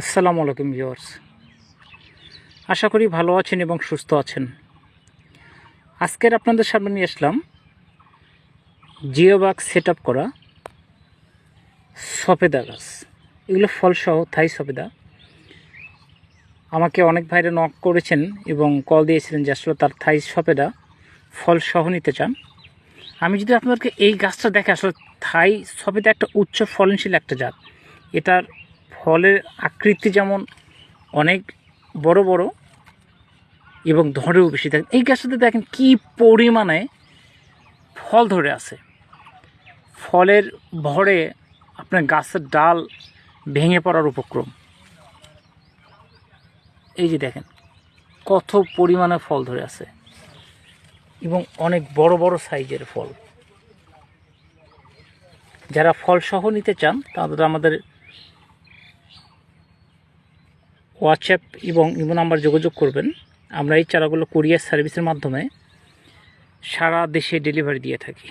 আসসালামু আলাইকুম ভিউয়ার্স। আশা করি ভালো আছেন এবং সুস্থ আছেন। আজকের আপনাদের সামনে নিয়ে আসলাম জিওবাগ সেট আপ করা সফেদা গাছ। এগুলো ফলসহ থাই সফেদা। আমাকে অনেক ভাইরা নক করেছেন এবং কল দিয়েছিলেন যে আসলে তার থাই সফেদা ফলসহ নিতে চান। আমি যদি আপনাদেরকে এই গাছটা দেখে আসলে থাই সফেদা একটা উচ্চ ফলনশীল একটা জাত, এটার ফলের আকৃতি যেমন অনেক বড় বড় এবং ধরেও বেশি। দেখেন, এই গাছটাতে দেখেন কি পরিমাণে ফল ধরে আছে। ফলের ভরে আপনার গাছের ডাল ভেঙে পড়ার উপক্রম। এই যে দেখেন, কত পরিমাণে ফল ধরে আছে এবং অনেক বড় বড় সাইজের ফল। যারা ফল সহ নিতে চান, তাদের আমাদের হোয়াটসঅ্যাপ এবং ইমো নাম্বার যোগাযোগ করবেন। আমরা এই চারাগুলো কুরিয়ার সার্ভিসের মাধ্যমে সারা দেশে ডেলিভারি দিয়ে থাকি।